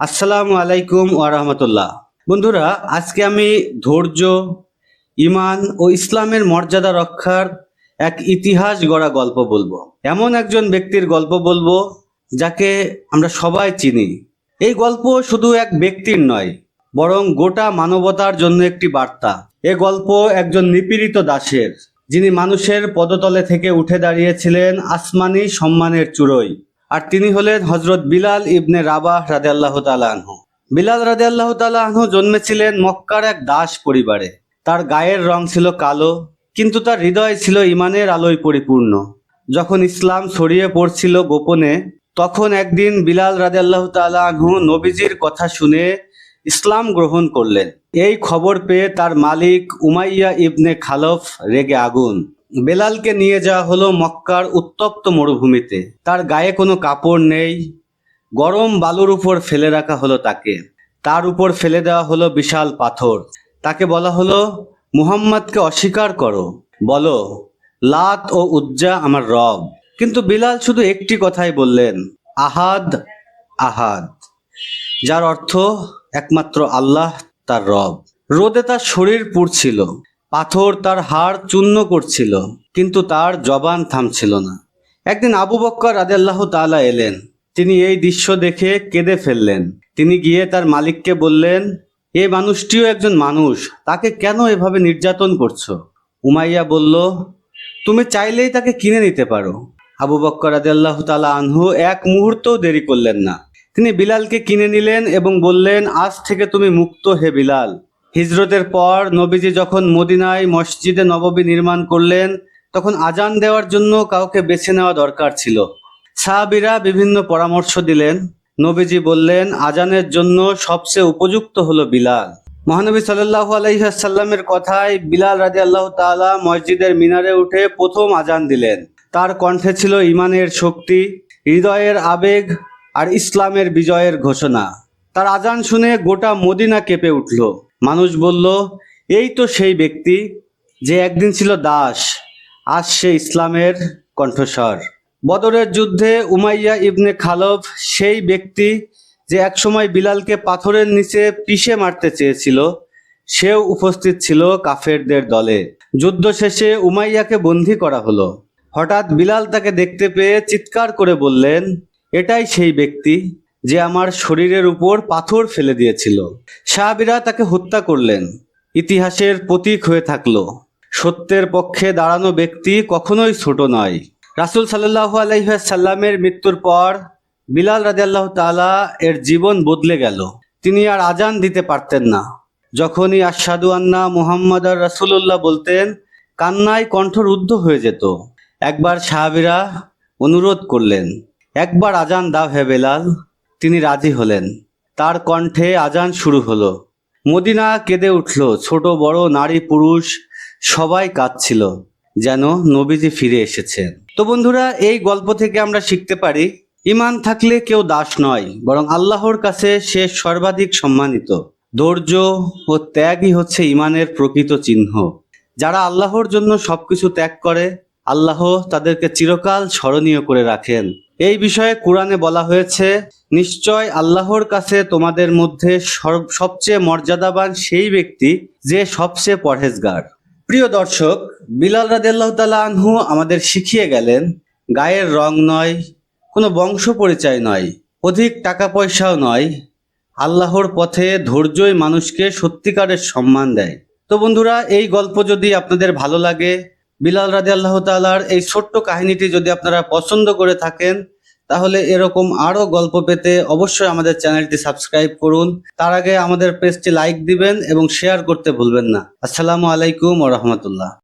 আসসালামু আলাইকুম ওয়ারহমতুল্লাহ বন্ধুরা, আজকে আমি ধৈর্য ইমান ও ইসলামের মর্যাদা রক্ষার এক ইতিহাস গড়া গল্প বলব। এমন একজন ব্যক্তির গল্প বলব যাকে আমরা সবাই চিনি। এই গল্প শুধু এক ব্যক্তির নয়, বরং গোটা মানবতার জন্য একটি বার্তা। এ গল্প একজন নিপীড়িত দাসের, যিনি মানুষের পদতলে থেকে উঠে দাঁড়িয়েছিলেন আসমানি সম্মানের চূড়োয় আর তিনি হলেন হজরত বিলাল ইবনে রাবাহ রাদে আল্লাহ আনহু। বিলাল রাদে আল্লাহ আনহু জন্মেছিলেন মক্কার এক দাস পরিবারে। তার গায়ের রং ছিল কালো, কিন্তু তার হৃদয় ছিল ইমানের আলোয় পরিপূর্ণ। যখন ইসলাম ছড়িয়ে পড়ছিল গোপনে, তখন একদিন বিলাল রাদে আল্লাহ আনহু নবীজির কথা শুনে ইসলাম গ্রহণ করলেন। এই খবর পেয়ে তার মালিক উমাইয়া ইবনে খালফ রেগে আগুন। বেলালকে নিয়ে যাওয়া হলো মক্কার উত্তপ্ত মরুভূমিতে। তার গায়ে কোনো কাপড় নেই। গরম বালুর উপর ফেলে রাখা হলো তাকে। তার উপর ফেলে দেওয়া হলো বিশাল পাথর। তাকে বলা হলো, মুহাম্মদকে অস্বীকার করো। বলো, লাত ও উজ্জা আমার রব। কিন্তু বিলাল শুধু একটি কথাই বললেন, আহাদ আহাদ। যার অর্থ, একমাত্র আল্লাহ তার রব। রোদে তার শরীর পুড়ছিল। পাথর তার হাড় চূর্ণ করছিল, কিন্তু তার জবান থামছিল না। একদিন আবু বক্কর রাদেল্লাহ তাআলা এলেন। তিনি এই দৃশ্য দেখে কেঁদে ফেললেন। তিনি গিয়ে তার মালিককে বললেন, এ মানুষটিও একজন মানুষ, তাকে কেন এভাবে নির্যাতন করছ? উমাইয়া বলল, তুমি চাইলেই তাকে কিনে নিতে পারো। আবু বক্কর রাদেল্লাহ তাআলা আনহু এক মুহূর্তও দেরি করলেন না। তিনি বিলালকে কিনে নিলেন এবং বললেন, আজ থেকে তুমি মুক্ত হে বিলাল। হিজরতের পর নবীজি যখন মদিনায় মসজিদে নববী নির্মাণ করলেন, তখন আজান দেওয়ার জন্য কাউকে বেছে নেওয়া দরকার ছিল। সাহাবিরা বিভিন্ন পরামর্শ দিলেন। নবীজি বললেন, আজানের জন্য সবচেয়ে উপযুক্ত হলো বিলাল। মহানবী সাল্লাল্লাহু আলাইসাল্লামের কথায় বিলাল রাজি আল্লাহ তাআলা মসজিদের মিনারে উঠে প্রথম আজান দিলেন। তার কণ্ঠে ছিল ইমানের শক্তি, হৃদয়ের আবেগ আর ইসলামের বিজয়ের ঘোষণা। তার আজান শুনে গোটা মদিনা কেঁপে উঠল। মানুষ বলল, এই তো সেই ব্যক্তি যে একদিন ছিল দাস, আজ সে ইসলামের কণ্ঠস্বর। বদরের যুদ্ধে উমাইয়া ইবনে খালফ সেই ব্যক্তি যে একসময় বিলালকে পাথরের নিচে পিষে মারতে চেয়েছিল, সেও উপস্থিত ছিল কাফেরদের দলে। যুদ্ধ শেষে উমাইয়াকে বন্দী করা হলো। হঠাৎ বিলাল তাকে দেখতে পেয়ে চিৎকার করে বললেন, এটাই সেই ব্যক্তি যে আমার শরীরের উপর পাথর ফেলে দিয়েছিল। সাহাবিরা তাকে হত্যা করলেন। ইতিহাসের প্রতীক হয়ে থাকল। সত্যের পক্ষে দাঁড়ানো ব্যক্তি কখনোই ছোট নয়। রাসুল সাল্লাহ আলাইসাল্লামের মৃত্যুর পর বিলাল রাজিয়াল্লাহ তালা এর জীবন বদলে গেল। তিনি আর আজান দিতে পারতেন না। যখনই আশাদু আন্না মুহাম্মদ আর রাসুল্লাহ বলতেন, কান্নায় কণ্ঠ রুদ্ধ হয়ে যেত। একবার সাহাবিরা অনুরোধ করলেন, একবার আজান দাও হে বেলাল। তিনি রাজি হলেন। তার কণ্ঠে আজান শুরু হলো। মদিনা কেঁদে উঠল, ছোট বড় নারী পুরুষ সবাই কাঁদছিল, যেন নবীজি ফিরে এসেছেন। তো বন্ধুরা, এই গল্প থেকে আমরা শিখতে পারি ইমান থাকলে কেউ দাস নয়, বরং আল্লাহর কাছে সে সর্বাধিক সম্মানিত। ধৈর্য ও ত্যাগই হচ্ছে ইমানের প্রকৃত চিহ্ন। যারা আল্লাহর জন্য সবকিছু ত্যাগ করে, আল্লাহ তাদেরকে চিরকাল স্মরণীয় করে রাখেন। এই বিষয়ে কোরআনে বলা হয়েছে, নিশ্চয় আল্লাহর কাছে তোমাদের মধ্যে সবচেয়ে মর্যাদাবান সেই ব্যক্তি যে সবচেয়ে পরহেজগার। প্রিয় দর্শক, বিলাল রাদিয়াল্লাহু তাআলা আনহু আমাদের শিখিয়ে গেলেন, গায়ের রং নয়, কোনো বংশ পরিচয় নয়, অধিক টাকা পয়সাও নয়, আল্লাহর পথে ধৈর্যই মানুষকে সত্যিকারের সম্মান দেয়। তো বন্ধুরা, এই গল্প যদি আপনাদের ভালো লাগে বিলাল রাজি আল্লাহ তালার এই ছোট্ট কাহিনীটি যদি আপনারা পছন্দ করে থাকেন, তাহলে এরকম আরও গল্প পেতে অবশ্যই আমাদের চ্যানেলটি সাবস্ক্রাইব করুন। তার আগে আমাদের পেজটি লাইক দিবেন এবং শেয়ার করতে ভুলবেন না। আসসালামু আলাইকুম ও রহমতুল্লাহ।